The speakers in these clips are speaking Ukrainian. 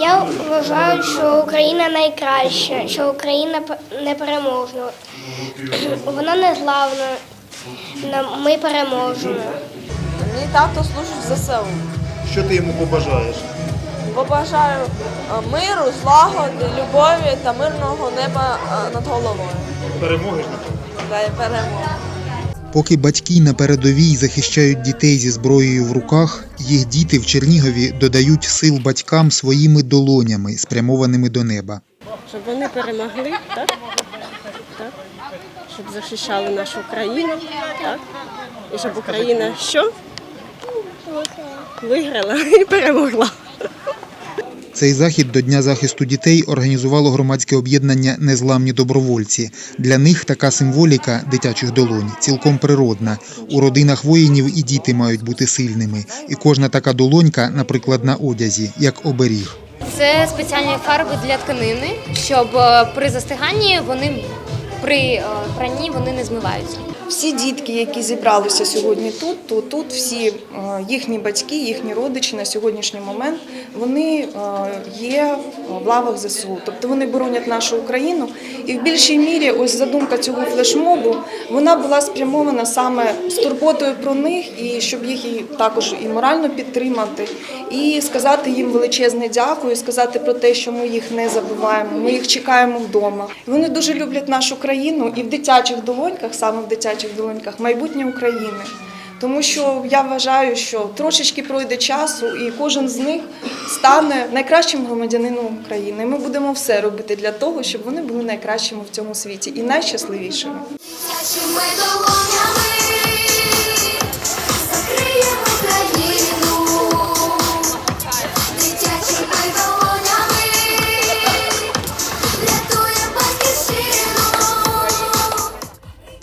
Я вважаю, що Україна найкраща, що Україна непереможна. Вона не злавна. На- Ми переможемо. Мій тато служить в ЗСУ. Що ти йому побажаєш? Побажаю е, миру, злагоди, любові та мирного неба е, над головою. Перемоги ж й перемоги. Поки батьки на передовій захищають дітей зі зброєю в руках, їх діти в Чернігові додають сил батькам своїми долонями, спрямованими до неба. щоб вони перемогли, так? так? Щоб захищали нашу країну, так? І щоб Україна що? Виграла і перемогла. Цей захід до Дня захисту дітей організувало громадське об'єднання Незламні добровольці. Для них така символіка дитячих долонь цілком природна. У родинах воїнів і діти мають бути сильними, і кожна така долонька, наприклад, на одязі, як оберіг. Це спеціальні фарби для тканини, щоб е, при застиганні вони при е, пранні вони не змиваються. Всі дітки, які зібралися сьогодні тут, то тут всі е, їхні батьки, їхні родичі на сьогоднішній момент вони е, є в лавах ЗСУ. Тобто вони боронять нашу Україну. І в більшій мірі ось задумка цього флешмобу вона була спрямована саме з турботою про них, і щоб їх і також і морально підтримати, і сказати їм величезне дякую, сказати про те, що ми їх не забуваємо, ми їх чекаємо вдома. Вони дуже люблять нашу країну і в дитячих долоньках, саме в дитячих долоньках, майбутнє України. Тому що я вважаю, що трошечки пройде часу, і кожен з них стане найкращим громадянином України. Ми будемо все робити для того, щоб вони були найкращими в цьому світі і найщасливішими.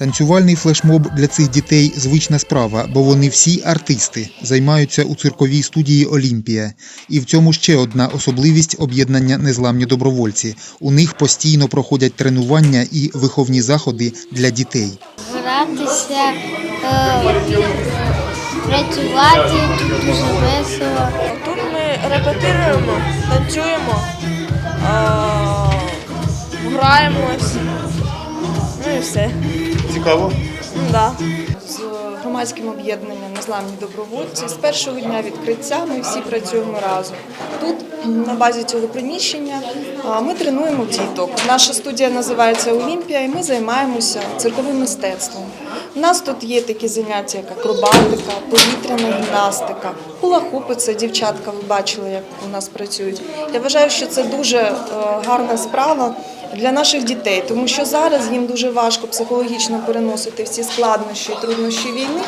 Танцювальний флешмоб для цих дітей звична справа, бо вони всі артисти, займаються у цирковій студії Олімпія. І в цьому ще одна особливість об'єднання Незламні добровольці. У них постійно проходять тренування і виховні заходи для дітей. Гратися, е, працювати тут дуже весело. Тут ми репетируємо, танцюємо, е, граємось. Ну і все. Цікаво. Да. з громадським об'єднанням Незламні добровольці. З першого дня відкриття ми всі працюємо разом. Тут на базі цього приміщення ми тренуємо діток. Наша студія називається Олімпія, і ми займаємося цирковим мистецтвом. У нас тут є такі заняття, як акробатика, повітряна гімнастика, хула-хупи – це дівчатка. Ви бачили, як у нас працюють. Я вважаю, що це дуже е, гарна справа для наших дітей, тому що зараз їм дуже важко психологічно переносити всі складнощі і труднощі війни.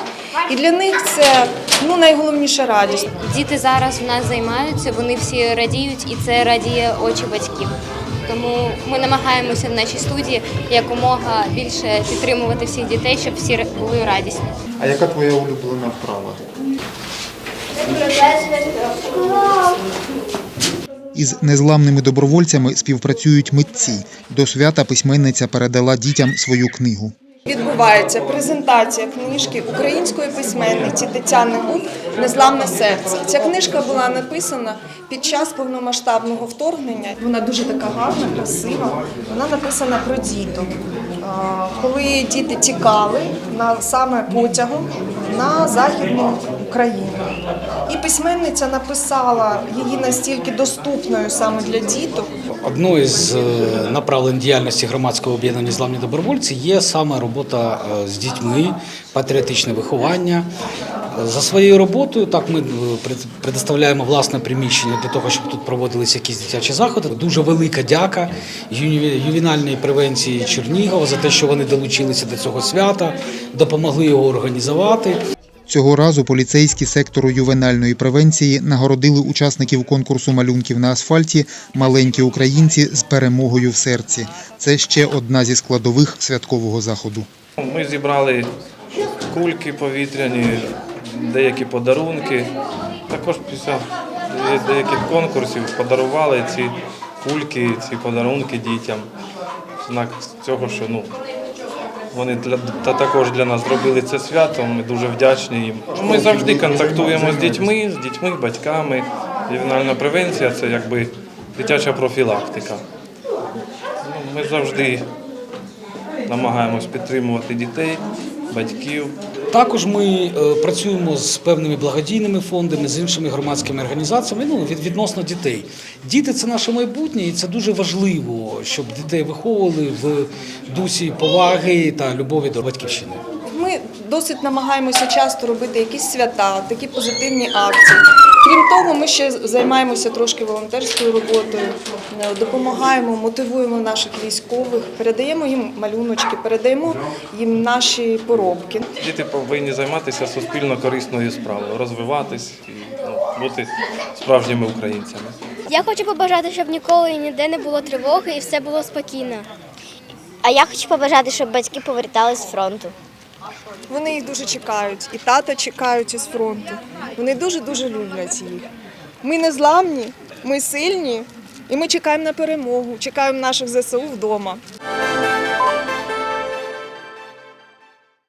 І для них це ну найголовніша радість. Діти зараз в нас займаються, вони всі радіють, і це радіє очі батьків. Тому ми намагаємося в нашій студії якомога більше підтримувати всіх дітей, щоб всі були радісні. А яка твоя улюблена вправа? Із незламними добровольцями співпрацюють митці. До свята письменниця передала дітям свою книгу. Відбувається презентація книжки української письменниці Тетяни Гук Незламне серце. Ця книжка була написана під час повномасштабного вторгнення. Вона дуже така гарна, красива. Вона написана про діток. Коли діти тікали на саме потягом на західну Україну. І письменниця написала її настільки доступною саме для діток. Одно із е, направлень діяльності громадського об'єднання «Зламні добровольці є саме робота е, з дітьми, патріотичне виховання. Е, За своєю роботою так ми предоставляємо власне приміщення для того, щоб тут проводилися якісь дитячі заходи. Дуже велика дяка юні- превенції Чернігова за те, що вони долучилися до цього свята, допомогли його організувати. Цього разу поліцейські сектору ювенальної превенції нагородили учасників конкурсу малюнків на асфальті маленькі українці з перемогою в серці. Це ще одна зі складових святкового заходу. Ми зібрали кульки повітряні, деякі подарунки. Також після деяких конкурсів подарували ці кульки, ці подарунки дітям. Знак цього, що ну, вони для, та також для нас зробили це свято. Ми дуже вдячні їм. Ми завжди контактуємо з дітьми, з дітьми, батьками. Ювенальна превенція це якби дитяча профілактика. Ну, Ми завжди намагаємось підтримувати дітей, батьків. Також ми е, працюємо з певними благодійними фондами, з іншими громадськими організаціями ну, відносно дітей. Діти це наше майбутнє, і це дуже важливо, щоб дітей виховували в дусі поваги та любові до батьківщини. Ми досить намагаємося часто робити якісь свята, такі позитивні акції. Крім того, ми ще займаємося трошки волонтерською роботою, е, допомагаємо, мотивуємо наших військових, передаємо їм малюночки, передаємо їм наші поробки. Діти повинні займатися суспільно корисною справою, розвиватись і ну, бути справжніми українцями. Я хочу побажати, щоб ніколи і ніде не було тривоги і все було спокійно. А я хочу побажати, щоб батьки повертались з фронту. Вони їх дуже чекають, і тата чекають із фронту. Вони дуже-дуже люблять їх. Ми не зламні, ми сильні, і ми чекаємо на перемогу, чекаємо наших ЗСУ вдома.